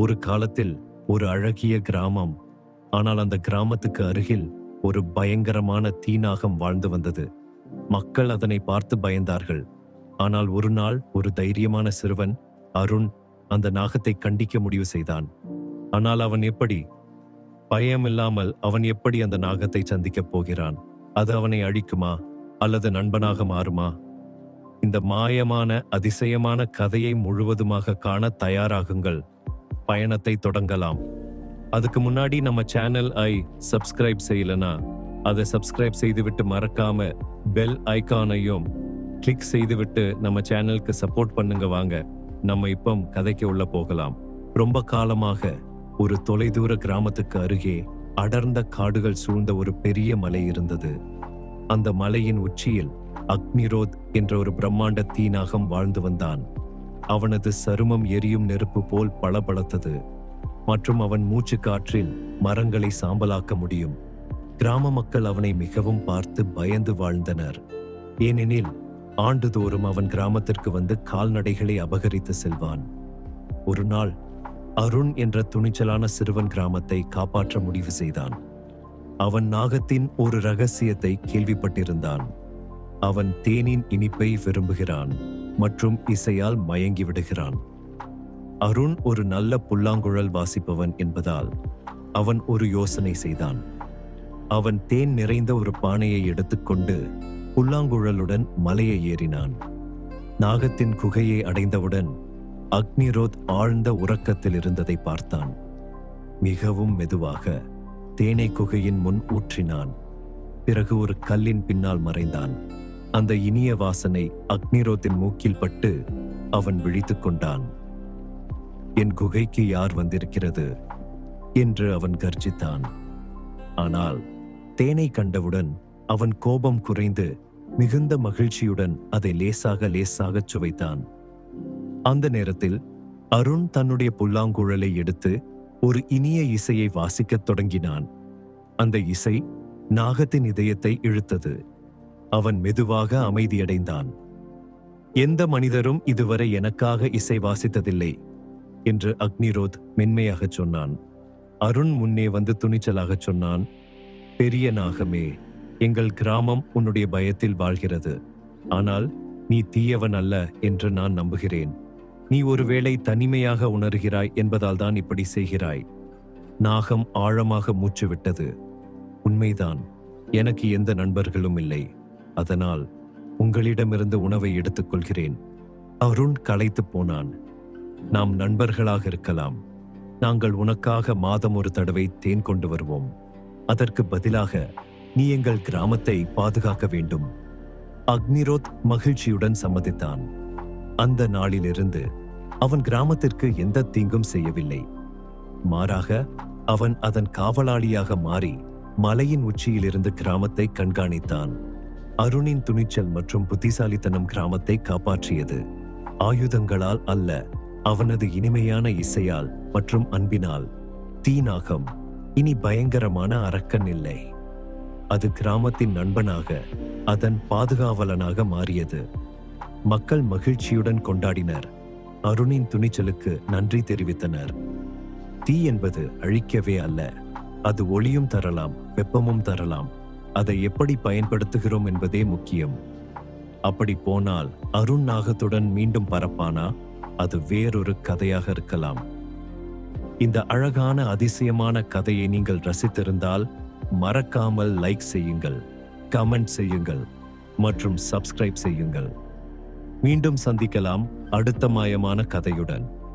ஒரு காலத்தில் ஒரு அழகிய கிராமம். ஆனால் அந்த கிராமத்துக்கு அருகில் ஒரு பயங்கரமான தீநாகம் வாழ்ந்து வந்தது. மக்கள் அதனை பார்த்து பயந்தார்கள். ஆனால் ஒரு நாள் ஒரு தைரியமான சிறுவன் அருண் அந்த நாகத்தை கண்டிக்க முடிவு செய்தான். ஆனால் அவன் எப்படி? பயமில்லாமல் அவன் எப்படி அந்த நாகத்தை சந்திக்கப் போகிறான்? அது அவனை அழிக்குமா? அல்லது நண்பனாக மாறுமா? இந்த மாயமான அதிசயமான கதையை முழுவதுமாக காண தயாராகுங்கள். பயணத்தை தொடங்கலாம். அதுக்கு முன்னாடி நம்ம சேனல் ஐ சப்ஸ்கிரைப் செய்யலனா அதை சப்ஸ்கிரைப் செய்துவிட்டு மறக்காம பெல் ஐக்கானையும் கிளிக் செய்துவிட்டு நம்ம சேனலுக்கு சப்போர்ட் பண்ணுங்க வாங்க. நம்ம இப்போ கதைக்கு உள்ள போகலாம். ரொம்ப காலமாக ஒரு தொலைதூர கிராமத்துக்கு அருகே அடர்ந்த காடுகள் சூழ்ந்த ஒரு பெரிய மலை இருந்தது. அந்த மலையின் உச்சியில் அக்னிரோத் என்ற ஒரு பிரம்மாண்ட தீநாகம் வாழ்ந்து வந்தான். அவனது சருமம் எரியும் நெருப்பு போல் பளபளத்தது மற்றும் அவன் மூச்சு காற்றில் மரங்களை சாம்பலாக்க முடியும். கிராம மக்கள் அவனை மிகவும் பார்த்து பயந்து வாழ்ந்தனர். ஏனெனில் ஆண்டுதோறும் அவன் கிராமத்திற்கு வந்து கால்நடைகளை அபகரித்து செல்வான். ஒரு நாள் அருண் என்ற துணிச்சலான சிறுவன் கிராமத்தை காப்பாற்ற முடிவு செய்தான். அவன் நாகத்தின் ஒரு ரகசியத்தை கேள்விப்பட்டிருந்தான். அவன் தேனின் இனிப்பை விரும்புகிறான். மற்றும் இசையால் மயங்கி விடுகிறான். அருண் ஒரு நல்ல புல்லாங்குழல் வாசிப்பவன் என்பதால் அவன் ஒரு யோசனை செய்தான். அவன் தேன் நிறைந்த ஒரு பானையை எடுத்துக்கொண்டு புல்லாங்குழலுடன் மலையை ஏறினான். நாகத்தின் குகையை அடைந்தவுடன் அக்னிரோத் ஆழ்ந்த உறக்கத்தில் இருந்ததை பார்த்தான். மிகவும் மெதுவாக தேனை குகையின் முன் ஊற்றினான். பிறகு ஒரு கல்லின் பின்னால் மறைந்தான். அந்த இனிய வாசனை அக்னிரோத்தின் மூக்கில் பட்டு அவன் விழித்துக் கொண்டான். என் குகைக்கு யார் வந்திருக்கிறது? என்று அவன் கர்ஜித்தான். ஆனால் தேனை கண்டவுடன் அவன் கோபம் குறைந்து மிகுந்த மகிழ்ச்சியுடன் அதை லேசாக லேசாகச் சுவைத்தான். அந்த நேரத்தில் அருண் தன்னுடைய புல்லாங்குழலை எடுத்து ஒரு இனிய இசையை வாசிக்கத் தொடங்கினான். அந்த இசை நாகத்தின் இதயத்தை இழுத்தது. அவன் மெதுவாக அமைதியடைந்தான். எந்த மனிதரும் இதுவரை எனக்காக இசை வாசித்ததில்லை என்று அக்னிரோத் மென்மையாகச் சொன்னான். அருண் முன்னே வந்து துணிச்சலாகச் சொன்னான் பெரிய நாகமே எங்கள் கிராமம் உன்னுடைய பயத்தில் வாழ்கிறது. ஆனால் நீ தீயவன் அல்ல என்று நான் நம்புகிறேன். நீ ஒருவேளை தனிமையாக உணர்கிறாய் என்பதால் தான் இப்படி செய்கிறாய். நாகம் ஆழமாக மூச்சு விட்டது உண்மைதான் எனக்கு எந்த நண்பர்களும் இல்லை. அதனால் உங்களிடமிருந்து உணவை எடுத்துக்கொள்கிறேன். அருண் களைத்துப் போனான். நாம் நண்பர்களாக இருக்கலாம். நாங்கள் உனக்காக மாதம் ஒரு தடவை தேன் கொண்டு வருவோம். அதற்கு பதிலாக நீ எங்கள் கிராமத்தை பாதுகாக்க வேண்டும். அக்னிரோத் மகிழ்ச்சியுடன் சம்மதித்தான். அந்த நாளிலிருந்து அவன் கிராமத்திற்கு எந்த தீங்கும் செய்யவில்லை. மாறாக அவன் அதன் காவலாளியாக மாறி மலையின் உச்சியிலிருந்து கிராமத்தை கண்காணித்தான். அருணின் துணிச்சல் மற்றும் புத்திசாலித்தனம் கிராமத்தை காப்பாற்றியது. ஆயுதங்களால் அல்ல அவனது இனிமையான இசையால் மற்றும் அன்பினால். தீநாகம் இனி பயங்கரமான அரக்கன் இல்லை. அது கிராமத்தின் நண்பனாக அதன் பாதுகாவலனாக மாறியது. மக்கள் மகிழ்ச்சியுடன் கொண்டாடினர். அருணின் துணிச்சலுக்கு நன்றி தெரிவித்தனர். தீ என்பது அழிக்கவே அல்ல அது ஒளியும் தரலாம் வெப்பமும் தரலாம். அதை எப்படி பயன்படுத்துகிறோம் என்பதே முக்கியம். அப்படி போனால் அருண் நாகத்துடன் மீண்டும் பரப்பானா? அது வேறொரு கதையாக இருக்கலாம். இந்த அழகான அதிசயமான கதையை நீங்கள் ரசித்திருந்தால் மறக்காமல் லைக் செய்யுங்கள் கமெண்ட் செய்யுங்கள் மற்றும் சப்ஸ்கிரைப் செய்யுங்கள். மீண்டும் சந்திக்கலாம் அடுத்த மாயமான கதையுடன்.